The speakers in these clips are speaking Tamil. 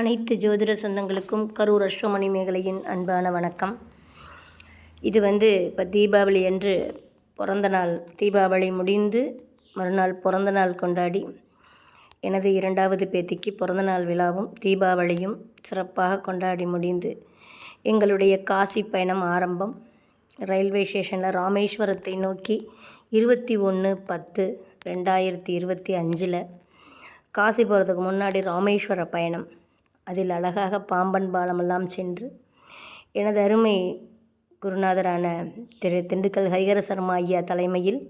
அனைத்து ஜோதிட சொந்தங்களுக்கும் கரூர் அஷ்டமணி மேகலையின் அன்பான வணக்கம். இது வந்து இப்போ தீபாவளி அன்று பிறந்த நாள். தீபாவளி முடிந்து மறுநாள் பிறந்த நாள் கொண்டாடி எனது இரண்டாவது பேத்திக்கு பிறந்தநாள் விழாவும் தீபாவளியும் சிறப்பாக கொண்டாடி முடிந்து எங்களுடைய காசி பயணம் ஆரம்பம். ரயில்வே ஸ்டேஷனில் ராமேஸ்வரத்தை நோக்கி இருபத்தி ஒன்று பத்து ரெண்டாயிரத்தி இருபத்தி அஞ்சில் காசி போகிறதுக்கு முன்னாடி ராமேஸ்வர பயணம். அதில் அழகாக பாம்பன் பாலமெல்லாம் சென்று எனது அருமை குருநாதரான திரு திண்டுக்கல் ஹரிஹர சர்மா ஐயா தலைமையில்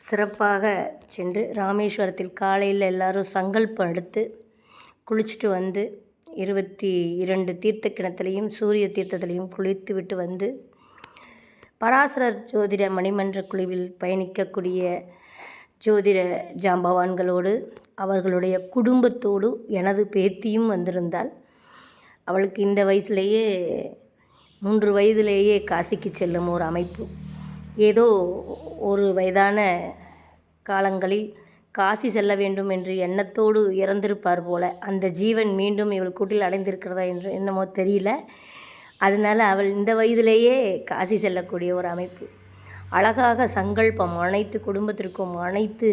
சிறப்பாக சென்று ராமேஸ்வரத்தில் காலையில் எல்லாரும் சங்கல்பம் எடுத்து குளிச்சுட்டு வந்து இருபத்தி இரண்டு தீர்த்த கிணத்துலையும் சூரிய தீர்த்தத்திலையும் குளித்து விட்டு வந்து பராசரர் ஜோதிட மணிமன்ற குழுவில் பயணிக்கக்கூடிய ஜோதிட ஜாம்பவான்களோடு அவர்களுடைய குடும்பத்தோடு எனது பேத்தியும் வந்திருந்தாள். அவளுக்கு இந்த வயசுலேயே மூன்று வயதிலேயே காசிக்கு செல்லும் ஒரு அமைப்பு. ஏதோ ஒரு வயதான காலங்களில் காசி செல்ல வேண்டும் என்று எண்ணத்தோடு இறந்திருப்பார் போல அந்த ஜீவன் மீண்டும் இவள் கூட்டில் அடைந்திருக்கிறதா என்று என்னமோ தெரியல. அதனால் அவள் இந்த வயதிலேயே காசி செல்லக்கூடிய ஒரு அமைப்பு. அழகாக சங்கல்பம் அனைத்து குடும்பத்திற்கும் அனைத்து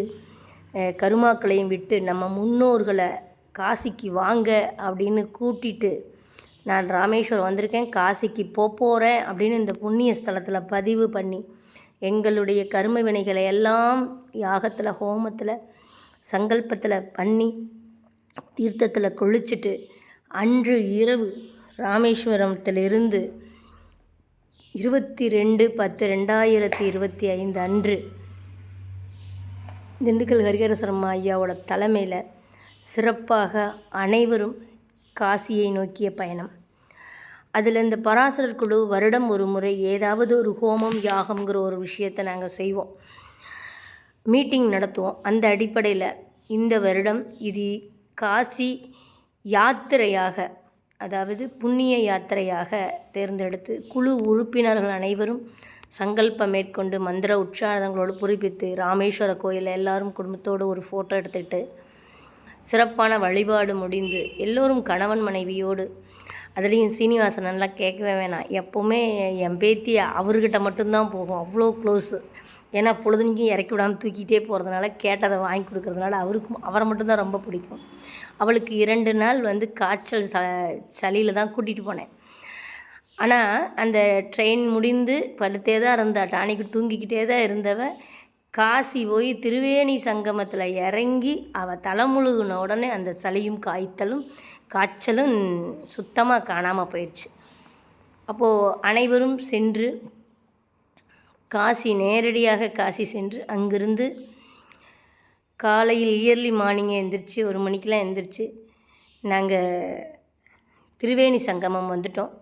கருமாக்களையும் விட்டு நம்ம முன்னோர்களை காசிக்கு வாங்க அப்படின்னு கூட்டிட்டு நான் ராமேஸ்வரம் வந்திருக்கேன் காசிக்கு போகிறேன் அப்படின்னு இந்த புண்ணிய ஸ்தலத்தில் பதிவு பண்ணி எங்களுடைய கரும வினைகளை எல்லாம் யாகத்தில் ஹோமத்தில் சங்கல்பத்தில் பண்ணி தீர்த்தத்தில் குளிச்சுட்டு அன்று இரவு ராமேஸ்வரத்திலிருந்து இருபத்தி ரெண்டு பத்து ரெண்டாயிரத்தி இருபத்தி ஐந்து அன்று திண்டுக்கல் ஹரிஹரசர்மா ஐயாவோட தலைமையில் சிறப்பாக அனைவரும் காசியை நோக்கிய பயணம். அதில் இந்த பராசரர் குழு வருடம் ஒரு முறை ஏதாவது ஒரு ஹோமம் யாகம்ங்கிற ஒரு விஷயத்தை நாங்கள் செய்வோம். மீட்டிங் நடத்துவோம். அந்த அடிப்படையில் இந்த வருடம் இது காசி யாத்திரையாக அதாவது புண்ணிய யாத்திரையாக தேர்ந்தெடுத்து குழு உறுப்பினர்கள் அனைவரும் சங்கல்பம் மேற்கொண்டு மந்திர உற்சாகங்களோடு புரிப்பித்து ராமேஸ்வர கோயிலில் எல்லாரும் குடும்பத்தோடு ஒரு ஃபோட்டோ எடுத்துக்கிட்டு சிறப்பான வழிபாடு முடிந்து எல்லோரும் கணவன் மனைவியோடு அதுலேயும் சீனிவாசன் நல்லா கேட்கவே வேணாம். எப்போவுமே என் பேத்தி அவர்கிட்ட மட்டும்தான் போகும். அவ்வளோ க்ளோஸு ஏன்னா பொழுதுனிக்கும் இறக்கி விடாமல் தூக்கிட்டே போகிறதுனால கேட்டதை வாங்கி கொடுக்கறதுனால அவருக்கும் அவரை மட்டும்தான் ரொம்ப பிடிக்கும். அவளுக்கு இரண்டு நாள் வந்து காய்ச்சல் ச சளியில் தான் கூட்டிகிட்டு போனேன். ஆனால் அந்த ட்ரெயின் முடிந்து படுத்தே தான் இருந்தாள் டானிக்கு தூங்கிக்கிட்டே தான் இருந்தவ காசி போய் திருவேணி சங்கமத்தில் இறங்கி அவள் தலைமுழுகின உடனே அந்த சளியும் காய்த்தலும் காய்ச்சலும் சுத்தமாக காணாமல் போயிடுச்சு அப்போது அனைவரும் சென்று காசி நேரடியாக காசி சென்று அங்கிருந்து காலையில் இயர்லி மார்னிங்கே எழுந்திரிச்சு ஒரு மணிக்கெலாம் எழுந்திரிச்சு நாங்கள் திருவேணி சங்கமம் வந்துட்டோம்.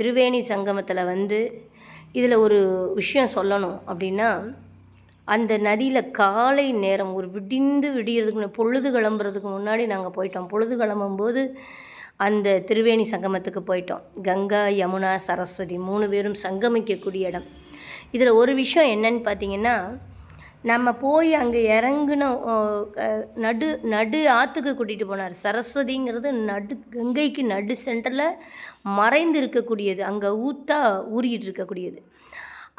திருவேணி சங்கமத்தில் வந்து இதில் ஒரு விஷயம் சொல்லணும் அப்படின்னா அந்த நதியில் காலை நேரம் ஒரு விடிந்து விடியறதுக்கு பொழுது கிளம்புறதுக்கு முன்னாடி நாங்கள் போயிட்டோம். பொழுது கிளம்பும்போது அந்த திருவேணி சங்கமத்துக்கு போயிட்டோம். கங்கா யமுனா சரஸ்வதி மூணு பேரும் சங்கமிக்கக்கூடிய இடம். இதில் ஒரு விஷயம் என்னன்னு பார்த்தீங்கன்னா நம்ம போய் அங்கே இறங்கின நடு நடு ஆற்றுக்கு கூட்டிகிட்டு போனார். சரஸ்வதிங்கிறது நடு கங்கைக்கு நடு சென்டரில் மறைந்து இருக்கக்கூடியது அங்கே ஊத்தா ஊறிக்கிட்டு இருக்கக்கூடியது.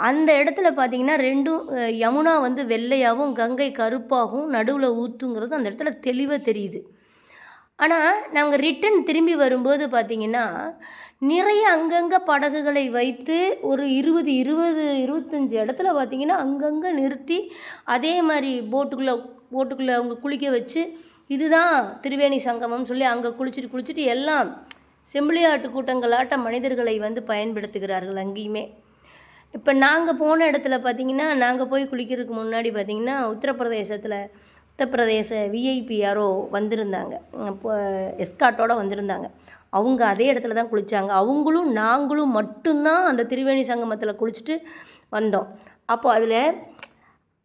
அந்த இடத்துல பார்த்தீங்கன்னா ரெண்டும் யமுனா வந்து வெள்ளையாகவும் கங்கை கருப்பாகவும் நடுவில் ஊற்றுங்கிறது அந்த இடத்துல தெளிவாக தெரியுது. ஆனால் நாங்கள் ரிட்டன் திரும்பி வரும்போது பார்த்தீங்கன்னா நிறைய அங்கங்கே படகுகளை வைத்து ஒரு இருபது இருபது இருபத்தஞ்சி இடத்துல பார்த்தீங்கன்னா அங்கங்கே நிறுத்தி அதே மாதிரி போட்டுக்குள்ளே போட்டுக்குள்ளே அவங்க குளிக்க வச்சு இதுதான் திரிவேணி சங்கமம் சொல்லி அங்கே குளிச்சுட்டு குளிச்சுட்டு எல்லாம் செம்பிளியாட்டு கூட்டங்களாட்ட மனிதர்களை வந்து பயன்படுத்துகிறார்கள் அங்கேயுமே. இப்போ நாங்கள் போன இடத்துல பார்த்தீங்கன்னா நாங்கள் போய் குளிக்கிறதுக்கு முன்னாடி பார்த்திங்கன்னா உத்தரப்பிரதேசத்தில் உத்தரப்பிரதேச விஐபி யாரோ வந்திருந்தாங்க. இப்போ எஸ்காட்டோட வந்திருந்தாங்க. அவங்க அதே இடத்துல தான் குளித்தாங்க அவங்களும் நாங்களும் மட்டும்தான் அந்த திரிவேணி சங்கமத்தில் குளிச்சுட்டு வந்தோம். அப்போது அதில்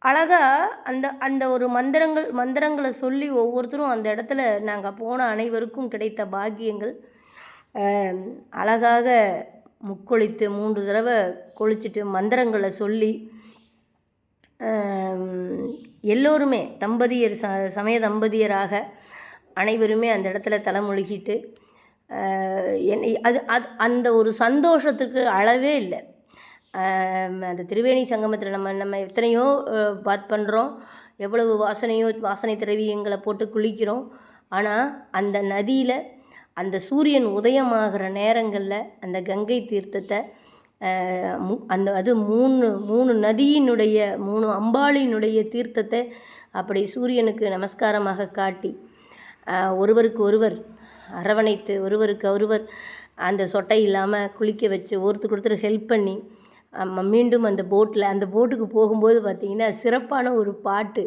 அழகாக அந்த அந்த ஒரு மந்திரங்கள் மந்திரங்களை சொல்லி ஒவ்வொருத்தரும் அந்த இடத்துல நாங்கள் போன அனைவருக்கும் கிடைத்த பாக்கியங்கள். அழகாக முக்கொழித்து மூன்று தடவை குளிச்சுட்டு மந்திரங்களை சொல்லி எல்லோருமே தம்பதியர் ச சமய தம்பதியராக அனைவருமே அந்த இடத்துல தலைமொழிகிட்டு என்னை அது அது அந்த ஒரு சந்தோஷத்துக்கு அளவே இல்லை. அந்த திரிவேணி சங்கமத்தில் நம்ம நம்ம எத்தனையோ பாத் பண்ணுறோம் எவ்வளவு வாசனையோ வாசனை திரவியங்களை போட்டு குளிக்கிறோம். ஆனால் அந்த நதியில் அந்த சூரியன் உதயமாகிற நேரங்களில் அந்த கங்கை தீர்த்தத்தை மு- அந்த அது மூணு மூணு நதியினுடைய மூணு அம்பாளினுடைய தீர்த்தத்தை அப்படி சூரியனுக்கு நமஸ்காரமாக காட்டி ஒருவருக்கு ஒருவர் அரவணைத்து ஒருவருக்கு ஒருவர் அந்த சொட்டை இல்லாமல் குளிக்க வச்சு ஒருத்தருக்கு ஒருத்தர் ஹெல்ப் பண்ணி மீண்டும் அந்த போட்டில் அந்த போட்டுக்கு போகும்போது பார்த்திங்கன்னா சிறப்பான ஒரு பாட்டு.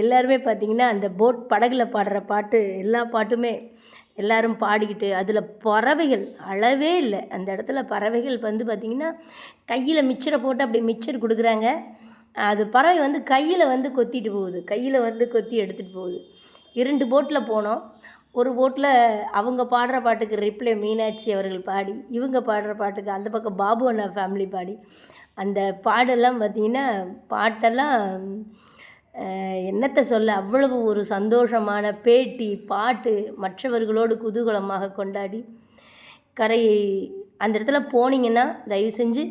எல்லாருமே பார்த்திங்கன்னா அந்த போட் படகுல பாடுற பாட்டு எல்லா பாட்டுமே எல்லாரும் பாடிக்கிட்டு அதில் பறவைகள் அளவே இல்லை. அந்த இடத்துல பறவைகள் வந்து பார்த்திங்கன்னா கையில் மிச்சரை போட்டு அப்படி மிச்சர் கொடுக்குறாங்க. அது பறவை வந்து கையில் வந்து கொத்திட்டு போகுது. கையில் வந்து கொத்தி எடுத்துகிட்டு போகுது. இரண்டு போட்டில் போனோம். ஒரு போட்டில் அவங்க பாடுற பாட்டுக்கு ரிப்ளை மீனாட்சி அவர்கள் பாடி இவங்க பாடுற பாட்டுக்கு அந்த பக்கம் பாபு அண்ணா ஃபேமிலி பாடி. அந்த பாடெல்லாம் பார்த்திங்கன்னா பாட்டெல்லாம் என்னத்த என்னத்தை சொல்ல அவ்வளவு ஒரு சந்தோஷமான பேட்டி பாட்டு மற்றவர்களோடு குதூகலமாக கொண்டாடி கரையை அந்த இடத்துல போனீங்கன்னா தயவு செஞ்சு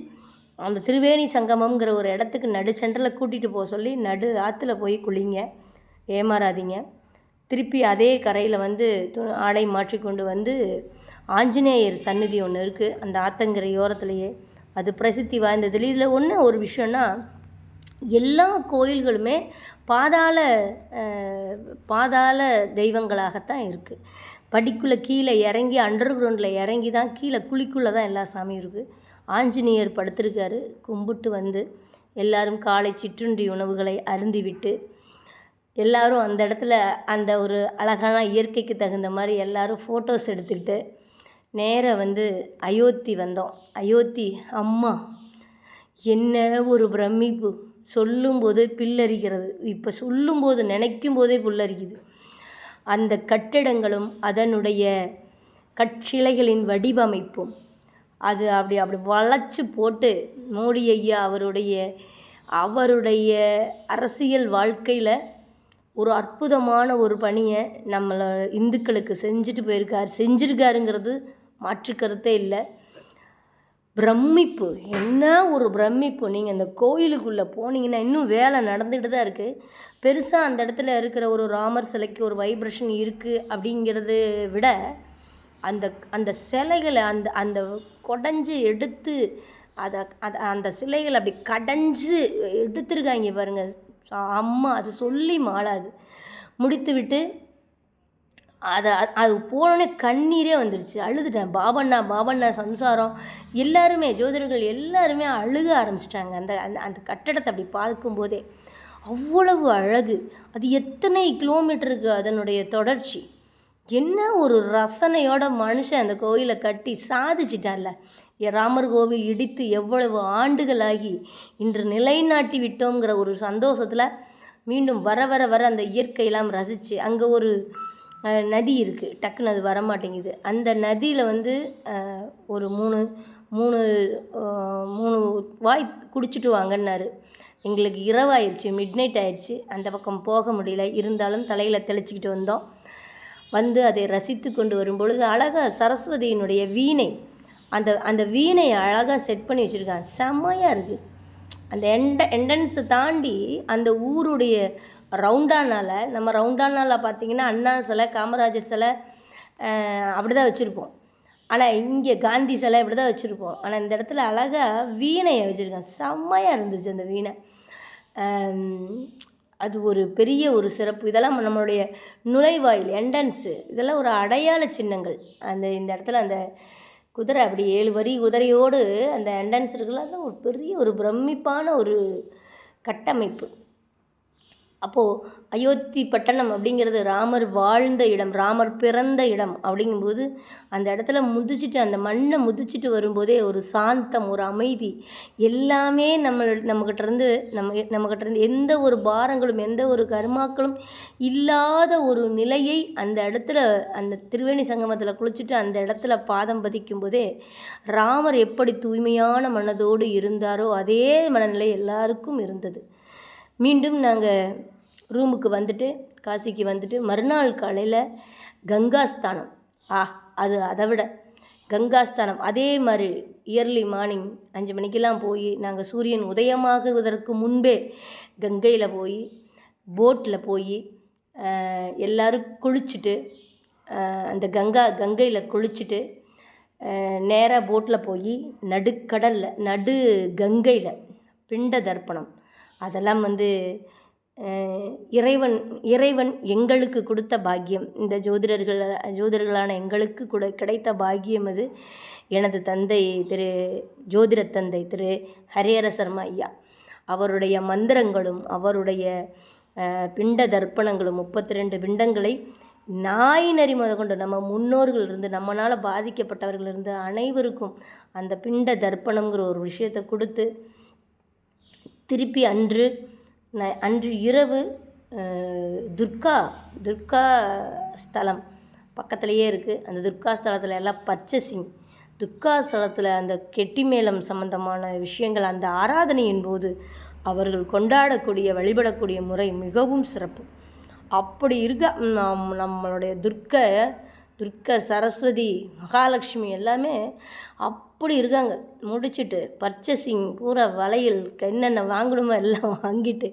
அந்த திருவேணி சங்கமம்ங்கிற ஒரு இடத்துக்கு நடு சென்டரில் கூட்டிகிட்டு போக சொல்லி நடு ஆற்றுல போய் குளிங்க ஏமாறாதீங்க. திருப்பி அதே கரையில் வந்து து- ஆடை மாற்றிக்கொண்டு வந்து ஆஞ்சநேயர் சந்நிதி ஒன்று இருக்குது அந்த ஆத்தங்கரை ஓரத்துலேயே. அது பிரசித்தி வாய்ந்ததில். இதில் ஒன்று ஒரு விஷயம்னா எல்லா கோயில்களுமே பாதாள பாதாள தெய்வங்களாகத்தான் இருக்குது படிக்குள்ளே கீழே இறங்கி அண்டர் கிரவுண்டில் இறங்கி தான் கீழே குழிக்குள்ளே தான் எல்லா சாமியும் இருக்குது ஆஞ்சநேயர் படுத்திருக்காரு. கும்பிட்டு வந்து எல்லாரும் காலை சிற்றுண்டி உணவுகளை அருந்திவிட்டு எல்லோரும் அந்த இடத்துல அந்த ஒரு அழகான இயற்கைக்கு தகுந்த மாதிரி எல்லோரும் ஃபோட்டோஸ் எடுத்துக்கிட்டு நேராக வந்து அயோத்தி வந்தோம். அயோத்தி அம்மா என்ன ஒரு பிரமிப்பு. சொல்லும்போதே பில்லரிக்கிறது. இப்போ சொல்லும்போது நினைக்கும் போதே புல்லரிக்குது. அந்த கட்டிடங்களும் அதனுடைய கட்சிலைகளின் வடிவமைப்பும். அது அப்படி அப்படி வளைச்சு போட்டு மோடி ஐயா அவருடைய அவருடைய அரசியல் வாழ்க்கையில் ஒரு அற்புதமான ஒரு பணியை நம்மளை இந்துக்களுக்கு செஞ்சுட்டு போயிருக்கார். செஞ்சுருக்காருங்கிறது மாற்று கருத்தே இல்லை. பிரமிப்பு. என்ன ஒரு பிரமிப்பு? நீங்கள் அந்த கோயிலுக்குள்ளே போனீங்கன்னா இன்னும் வேலை நடந்துக்கிட்டு தான் இருக்குது பெருசாக அந்த இடத்துல இருக்கிற ஒரு ராமர் சிலைக்கு ஒரு வைப்ரேஷன் இருக்குது அப்படிங்கிறத விட அந்த அந்த சிலைகளை அந்த அந்த கொடைஞ்சு எடுத்து அதை அதை அந்த சிலைகளை அப்படி கடைஞ்சு எடுத்துருக்காங்க பாருங்க. அம்மா அது சொல்லி மாளாது. முடித்து விட்டு அதை அது போனோடனே கண்ணீரே வந்துடுச்சு அழுதுட்டேன். பாபண்ணா பாபண்ணா சம்சாரம். எல்லாருமே ஜோதிடர்கள் எல்லாருமே அழுக ஆரம்பிச்சிட்டாங்க. அந்த அந்த அந்த கட்டடத்தை அப்படி பார்க்கும்போதே. அவ்வளவு அழகு. அது எத்தனை கிலோமீட்டருக்கு அதனுடைய தொடர்ச்சி. என்ன ஒரு ரசனையோட மனுஷன் அந்த கோயிலை கட்டி சாதிச்சிட்டான்ல? ராமர் கோவில் இடித்து எவ்வளவு ஆண்டுகளாகி இன்று நிலைநாட்டி விட்டோங்கிற ஒரு சந்தோஷத்தில் மீண்டும் வர வர வர அந்த இயற்கையெல்லாம் ரசித்து அங்கே ஒரு நதி இருக்குது டக்குன்னு அது வர மாட்டேங்குது அந்த நதியில் வந்து ஒரு மூணு மூணு மூணு வாய் குடிச்சிட்டு வாங்கன்னாரு. எங்களுக்கு இரவாயிருச்சு மிட் நைட் ஆயிடுச்சு அந்த பக்கம் போக முடியல. இருந்தாலும் தலையில் தெளிச்சிக்கிட்டு வந்தோம். வந்து அதை ரசித்து கொண்டு வரும்பொழுது அழகாக சரஸ்வதியினுடைய வீணை அந்த அந்த வீணையை அழகாக செட் பண்ணி வச்சுருக்காங்க. செம்மையாக இருக்குது அந்த எண்ட என்ட்ரன்ஸை தாண்டி அந்த ஊருடைய ரவுண்டானால் நம்ம ரவுண்டானால பார்த்தீங்கன்னா அண்ணா சிலை காமராஜர் சிலை அப்படி தான் வச்சுருப்போம். ஆனால் இங்கே காந்தி சிலை இப்படி தான் வச்சுருப்போம். ஆனால் இந்த இடத்துல அழகாக வீணையை வச்சுருக்கேன் செம்மையாக இருந்துச்சு அந்த வீணை. அது ஒரு பெரிய ஒரு சிறப்பு. இதெல்லாம் நம்மளுடைய நுழைவாயில் என்ட்ரன்ஸு இதெல்லாம் ஒரு அடையாள சின்னங்கள். அந்த இந்த இடத்துல அந்த குதிரை அப்படி ஏழு வரி குதிரையோடு அந்த என்ட்ரன்ஸ் இருக்குல்ல அதெல்லாம் ஒரு பெரிய ஒரு பிரமிப்பான ஒரு கட்டமைப்பு. அப்போது அயோத்தி பட்டணம் அப்படிங்கிறது ராமர் வாழ்ந்த இடம் ராமர் பிறந்த இடம் அப்படிங்கும்போது அந்த இடத்துல முதிச்சிட்டு அந்த மண்ணை முதிச்சிட்டு வரும்போதே ஒரு சாந்தம் ஒரு அமைதி. எல்லாமே நம்ம நம்மக்கிட்டேருந்து நம்ம நம்மக்கிட்டேருந்து எந்த ஒரு பாரங்களும் எந்த ஒரு கர்மாக்களும் இல்லாத ஒரு நிலையை அந்த இடத்துல அந்த திருவேணி சங்கமத்தில் குளிச்சுட்டு அந்த இடத்துல பாதம் பதிக்கும் போதே ராமர் எப்படி தூய்மையான மனதோடு இருந்தாரோ அதே மனநிலை எல்லாருக்கும் இருந்தது. மீண்டும் நாங்கள் ரூமுக்கு வந்துட்டு காசிக்கு வந்துட்டு மறுநாள் காலையில் கங்காஸ்தானம் ஆ அது அதை விட கங்காஸ்தானம் அதே மாதிரி இயர்லி மார்னிங் அஞ்சு மணிக்கெல்லாம் போய் நாங்கள் சூரியன் உதயமாகுவதற்கு முன்பே கங்கையில் போய் போட்டில் போய் எல்லோரும் குளிச்சுட்டு அந்த கங்கா கங்கையில் குளிச்சுட்டு நேராக போட்டில் போய் நடுக்கடலில் நடு கங்கையில் பிண்ட தர்ப்பணம். அதெல்லாம் வந்து இறைவன் இறைவன் எங்களுக்கு கொடுத்த பாக்கியம். இந்த ஜோதிடர்கள் ஜோதிடர்களான எங்களுக்கு கூட கிடைத்த பாக்கியம் அது. எனது தந்தை திரு ஜோதிட தந்தை திரு ஹரிஹர சர்மா ஐயா. அவருடைய மந்திரங்களும் அவருடைய பிண்ட தர்ப்பணங்களும் முப்பத்தி ரெண்டு பிண்டங்களை நாய் நரி முதற்கொண்டு நம்ம முன்னோர்கள் இருந்து நம்மளால் பாதிக்கப்பட்டவர்கள் இருந்து அனைவருக்கும் அந்த பிண்ட தர்ப்பணங்கிற ஒரு விஷயத்தை கொடுத்து திருப்பி அன்று ந அன்று இரவு துர்கா துர்கா ஸ்தலம் பக்கத்துலேயே இருக்குது அந்த துர்கா ஸ்தலத்தில் எல்லாம் பச்சசிங் துர்கா ஸ்தலத்தில் அந்த கெட்டிமேளம் சம்பந்தமான விஷயங்கள் அந்த ஆராதனையின் போது அவர்கள் கொண்டாடக்கூடிய வழிபடக்கூடிய முறை மிகவும் சிறப்பு. அப்படி இருக்க நம் நம்மளுடைய துர்க்க துர்க்க சரஸ்வதி மகாலட்சுமி எல்லாமே அப்படி இருக்காங்க. முடிச்சிட்டு பர்ச்சேசிங் பூரா வளையல் என்னென்ன வாங்கணுமோ எல்லாம் வாங்கிட்டு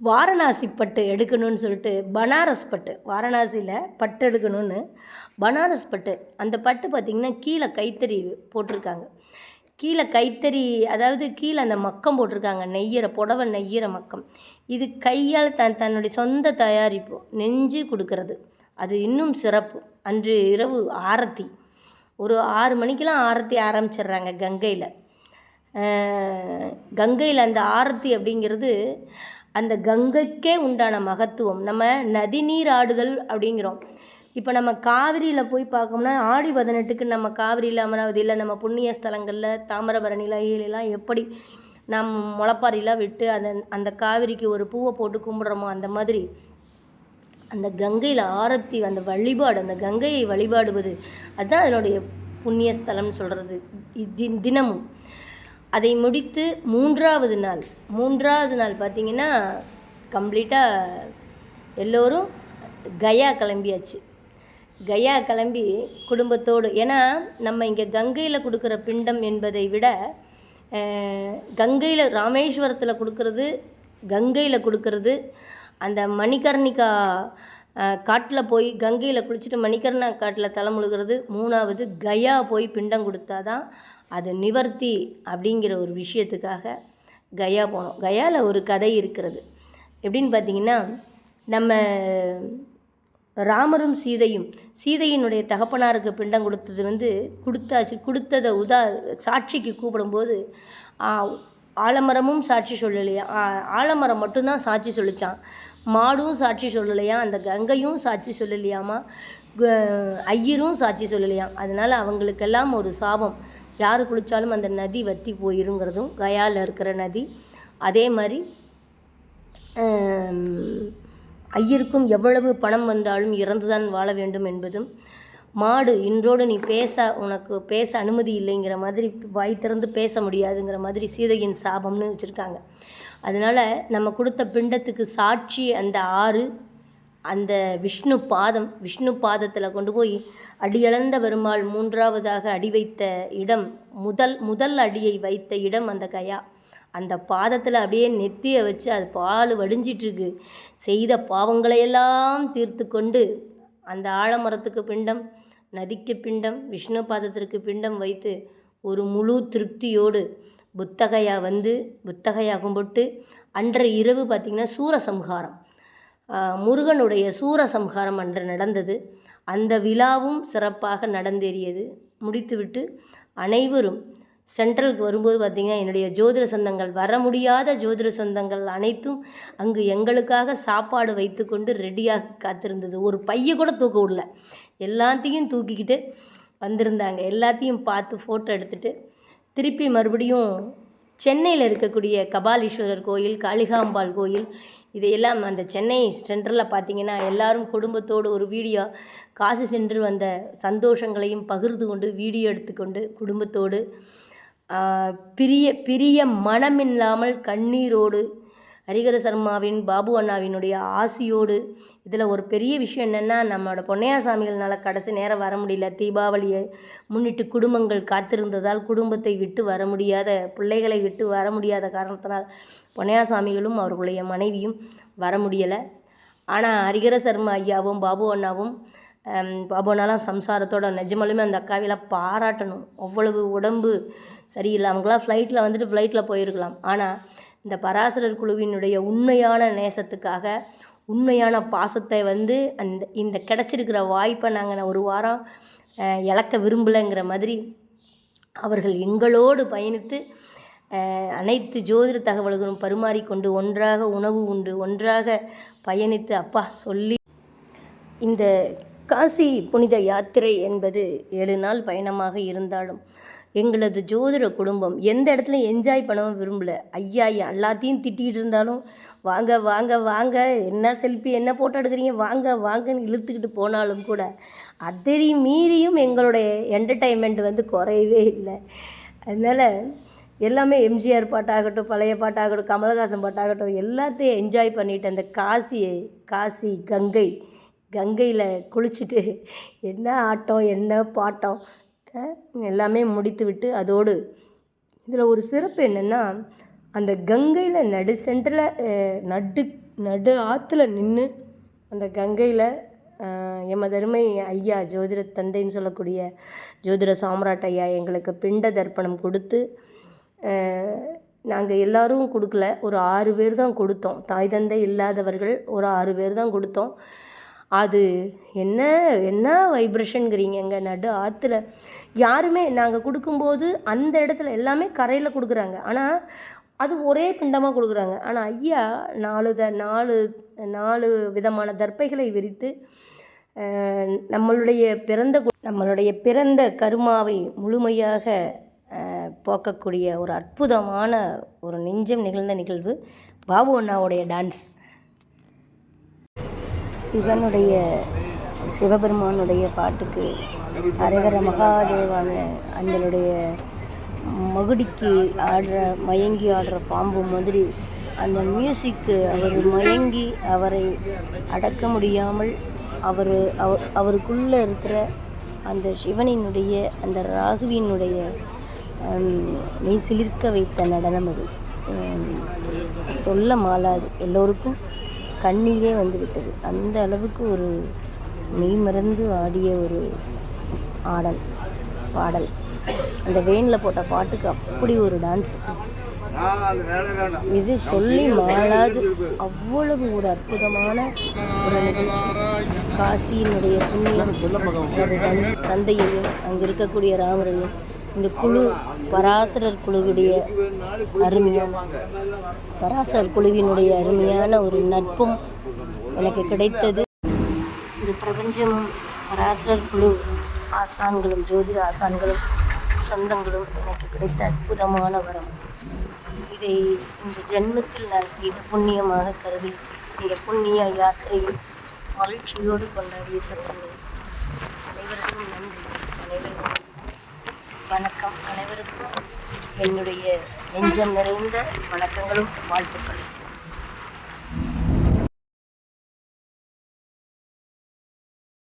வாரணாசி பட்டு எடுக்கணும்னு சொல்லிட்டு பனாரஸ் பட்டு வாரணாசியில் பட்டு எடுக்கணும்னு பனாரஸ் பட்டு. அந்த பட்டு பார்த்திங்கன்னா கீழே கைத்தறி போட்டிருக்காங்க. கீழே கைத்தறி அதாவது கீழே அந்த மக்கம் போட்டிருக்காங்க. நெய்யிற புடவை நெய்யிற மக்கம். இது கையால் தன் தன்னுடைய சொந்த தயாரிப்பு நெஞ்சு கொடுக்கறது. அது இன்னும் சிறப்பு. அன்று இரவு ஆரத்தி. ஒரு ஆறு மணிக்கெலாம் ஆரத்தி ஆரம்பிச்சிடுறாங்க கங்கையில். கங்கையில் அந்த ஆரத்தி அப்படிங்கிறது அந்த கங்கைக்கே உண்டான மகத்துவம். நம்ம நதிநீர் ஆடுதல் அப்படிங்கிறோம். இப்போ நம்ம காவிரியில் போய் பார்க்கோம்னா ஆடி பதினெட்டுக்கு நம்ம காவிரியில் அமராவதியில் நம்ம புண்ணிய ஸ்தலங்களில் தாமிரபரணியில் ஏழிலாம் எப்படி நம் முளப்பாரிலாம் விட்டு அந்த அந்த காவிரிக்கு ஒரு பூவை போட்டு கும்பிட்றோமோ அந்த மாதிரி அந்த கங்கையில் ஆரத்தி அந்த வழிபாடு அந்த கங்கையை வழிபாடுவது அதுதான் அதனுடைய புண்ணிய ஸ்தலம்னு சொல்கிறது தி- தினமும். அதை முடித்து மூன்றாவது நாள் மூன்றாவது நாள் பார்த்திங்கன்னா கம்ப்ளீட்டாக எல்லோரும் கயா கிளம்பியாச்சு. கயா கிளம்பி குடும்பத்தோடு ஏன்னா நம்ம இங்கே கங்கையில் கொடுக்குற பிண்டம் என்பதை விட கங்கையில் ராமேஸ்வரத்தில் கொடுக்கறது கங்கையில் கொடுக்கறது அந்த மணிகர்ணிகா காட்டில் போய் கங்கையில் குளிச்சுட்டு மணிகர்ணா காட்டில் தலை முழுகிறது. மூணாவது கயா போய் பிண்டம் கொடுத்தா தான் அது நிவர்த்தி அப்படிங்கிற ஒரு விஷயத்துக்காக கயா போனோம். கயாவில் ஒரு கதை இருக்கிறது. எப்படின்னு பார்த்தீங்கன்னா நம்ம ராமரும் சீதையும் சீதையினுடைய தகப்பனாருக்கு பிண்டம் கொடுத்தது வந்து கொடுத்தாச்சு கொடுத்ததை உதா சாட்சிக்கு கூப்பிடும்போது ஆ, ஆலமரமும் சாட்சி சொல்லலையா. ஆ, ஆலமரம் மட்டும்தான் சாட்சி சொல்லிச்சான். மாடும் சாட்சி சொல்லலையா? அந்த கங்கையும் சாட்சி சொல்லலையாமா? ஐயரும் சாட்சி சொல்லலையாம் அதனால் அவங்களுக்கெல்லாம் ஒரு சாபம். யார் குளித்தாலும் அந்த நதி வற்றி போயிருங்கிறதும் கயாவில் இருக்கிற நதி. அதே மாதிரி ஐயருக்கும் எவ்வளவு பணம் வந்தாலும் இறந்துதான் வாழ வேண்டும் என்பதும் மாடு இன்றோடு நீ பேச உனக்கு பேச அனுமதி இல்லைங்கிற மாதிரி வாய் திறந்து பேச முடியாதுங்கிற மாதிரி சீதையின் சாபம்னு வச்சுருக்காங்க. அதனால் நம்ம கொடுத்த பிண்டத்துக்கு சாட்சி அந்த ஆறு அந்த விஷ்ணு பாதம் விஷ்ணு பாதத்தில் கொண்டு போய் அடியளந்த பெருமாள் மூன்றாவதாக அடி வைத்த இடம் முதல் முதல் அடியை வைத்த இடம் அந்த கயா. அந்த பாதத்தில் அப்படியே நெத்தியை வச்சு அது பால் வடிஞ்சிட்ருக்கு. செய்த பாவங்களையெல்லாம் தீர்த்து கொண்டு அந்த ஆலமரத்துக்கு பிண்டம் நதிக்கு பிண்டம் விஷ்ணு பாதத்திற்கு பிண்டம் வைத்து ஒரு முழு திருப்தியோடு புத்தகையா வந்து புத்தகையா கும்பிட்டு அன்றைய இரவு பார்த்திங்கன்னா சூரசம்ஹாரம். முருகனுடைய சூரசம்ஹாரம் அன்று நடந்தது. அந்த விழாவும் சிறப்பாக நடந்தேறியது. முடித்துவிட்டு அனைவரும் சென்ட்ரலுக்கு வரும்போது பார்த்திங்கன்னா என்னுடைய ஜோதிட சொந்தங்கள் வர முடியாத ஜோதிட சொந்தங்கள் அனைத்தும் அங்கு எங்களுக்காக சாப்பாடு வைத்துக்கொண்டு ரெடியாக காத்திருந்தது. ஒரு பைய கூட தூக்க விடல. எல்லாத்தையும் தூக்கிக்கிட்டு வந்திருந்தாங்க. எல்லாத்தையும் பார்த்து ஃபோட்டோ எடுத்துகிட்டு திருப்பி மறுபடியும் சென்னையில் இருக்கக்கூடிய கபாலீஸ்வரர் கோயில் காளிகாம்பாள் கோயில் இதையெல்லாம் அந்த சென்னை சென்டரில் பார்த்தீங்கன்னா எல்லாரும் குடும்பத்தோடு ஒரு வீடியோ காசு சென்று வந்த சந்தோஷங்களையும் பகிர்ந்து கொண்டு வீடியோ எடுத்துக்கொண்டு குடும்பத்தோடு பிரிய பிரிய மனமில்லாமல் கண்ணீரோடு ஹரிகர சர்மாவின் பாபு அண்ணாவினுடைய ஆசியோடு இதில் ஒரு பெரிய விஷயம் என்னென்னா நம்மளோட பொன்னையா சாமிகள்னால் கடைசி நேரம் வர முடியல. தீபாவளியை முன்னிட்டு குடும்பங்கள் காத்திருந்ததால் குடும்பத்தை விட்டு வர முடியாத பிள்ளைகளை விட்டு வர முடியாத காரணத்தினால் பொன்னையா சாமிகளும் அவர்களுடைய மனைவியும் வர முடியலை. ஆனால் ஹரிகர சர்மா ஐயாவும் பாபு அண்ணாவும் ஹம், பாபு சம்சாரத்தோட நிஜமாலுமே அந்த அக்காவிலாம் பாராட்டணும். அவ்வளவு உடம்பு சரியில்லை அவங்களாம் ஃப்ளைட்டில் வந்துட்டு ஃப்ளைட்டில் போயிருக்கலாம். ஆனால் இந்த பராசரர் குழுவினுடைய உண்மையான நேசத்துக்காக உண்மையான பாசத்தை வந்து அந்த இந்த கிடச்சிருக்கிற வாய்ப்பை நாங்கள் ஒரு வாரம் இழக்க விரும்பலைங்கிற மாதிரி அவர்கள் எங்களோடு பயணித்து அனைத்து ஜோதிட தகவல்களும் பரிமாறிக்கொண்டு ஒன்றாக உணவு உண்டு ஒன்றாக பயணித்து அப்பா சொல்லி இந்த காசி புனித யாத்திரை என்பது ஏழு நாள் பயணமாக இருந்தாலும் எங்களது ஜோதிட குடும்பம் எந்த இடத்துல என்ஜாய் பண்ணவும் விரும்பல. ஐயா எல்லாத்தையும் திட்டிகிட்டு இருந்தாலும் வாங்க வாங்க வாங்க என்ன செல்ஃபி என்ன போட்டோ எடுக்கிறீங்க? வாங்க வாங்கன்னு இழுத்துக்கிட்டு போனாலும் கூட அதையும் மீறியும் எங்களுடைய என்டர்டைன்மெண்ட் வந்து குறையவே இல்லை. அதனால் எல்லாமே எம்ஜிஆர் பாட்டாகட்டும் பழைய பாட்டாகட்டும் கமலஹாசன் பாட்டாகட்டும் எல்லாத்தையும் என்ஜாய் பண்ணிட்டு அந்த காசியை காசி கங்கை கங்கையில் குளிச்சுட்டு என்ன ஆட்டம் என்ன பாட்டம் எல்லாமே முடித்து விட்டு அதோடு இதில் ஒரு சிறப்பு என்னென்னா அந்த கங்கையில் நடு சென்டரில் நடு நடு ஆற்றுல நின்று அந்த கங்கையில் எமதருமை ஐயா ஜோதிட தந்தைன்னு சொல்லக்கூடிய ஜோதிட சாம்ராட் ஐயா எங்களுக்கு பிண்ட தர்ப்பணம் கொடுத்து நாங்கள் எல்லாரும் கொடுக்கல. ஒரு ஆறு பேர் தான் கொடுத்தோம். தாய் தந்தை இல்லாதவர்கள் ஒரு ஆறு பேர் தான் கொடுத்தோம். அது என்ன என்ன வைப்ரேஷனுங்கிறீங்க நடு ஆற்றுல யாருமே நாங்கள் கொடுக்கும்போது அந்த இடத்துல எல்லாமே கரையில் கொடுக்குறாங்க. ஆனால் அது ஒரே பிண்டமாக கொடுக்குறாங்க. ஆனால் ஐயா நாலு த நாலு நாலு விதமான தர்ப்பைகளை விரித்து நம்மளுடைய பிறந்த நம்மளுடைய பிறந்த கருமாவை முழுமையாக போக்கக்கூடிய ஒரு அற்புதமான ஒரு நெஞ்சம் நிகழ்ந்த நிகழ்வு பாபு அண்ணாவுடைய டான்ஸ். சிவனுடைய சிவபெருமானுடைய பாட்டுக்கு அரகர மகாதேவான அந்தனுடைய மகுடிக்கு ஆடுற மயங்கி ஆடுற பாம்பு மாதிரி அந்த மியூசிக்கு அவர் மயங்கி அவரை அடக்க முடியாமல் அவர் அவ அவருக்குள்ளே இருக்கிற அந்த சிவனினுடைய அந்த ராகுவினுடைய நீ மெய் சிலிர்க்க வைத்த நடனம் அது. சொல்ல மாலாது. எல்லோருக்கும் கண்ணீரே வந்து விட்டது அந்த அளவுக்கு ஒரு மெய் மறந்து ஆடிய ஒரு ஆடல் பாடல். அந்த வேனில் போட்ட பாட்டுக்கு அப்படி ஒரு டான்ஸ் இது சொல்லி மாளாது அவ்வளவு ஒரு அற்புதமான ஒரு நிகழ்ச்சி. காசியினுடைய புண்ணியம் தந்தையையும் அங்கே இருக்கக்கூடிய ராமரையும் இந்த குழு பராசரர் குழுவுடைய அருமையான பராசரர் குழுவினுடைய அருமையான ஒரு நட்பும் எனக்கு கிடைத்தது. இந்த பிரபஞ்சமும் பராசரர் குழு ஆசான்களும் ஜோதிட ஆசான்களும் சொந்தங்களும் எனக்கு கிடைத்த அற்புதமான வரம். இதை இந்த ஜென்மத்தில் நான் செய்த புண்ணியமாக கருதி இந்த புண்ணிய யாத்திரையை மகிழ்ச்சியோடு கொண்டாடிய தருகிறேன். அனைவருக்கும் நன்றி அனைவருக்கும் வணக்கம் அனைவருக்கும். என்னுடைய நெஞ்சம் நிறைந்த வணக்கங்களும் வாழ்த்துக்களும்.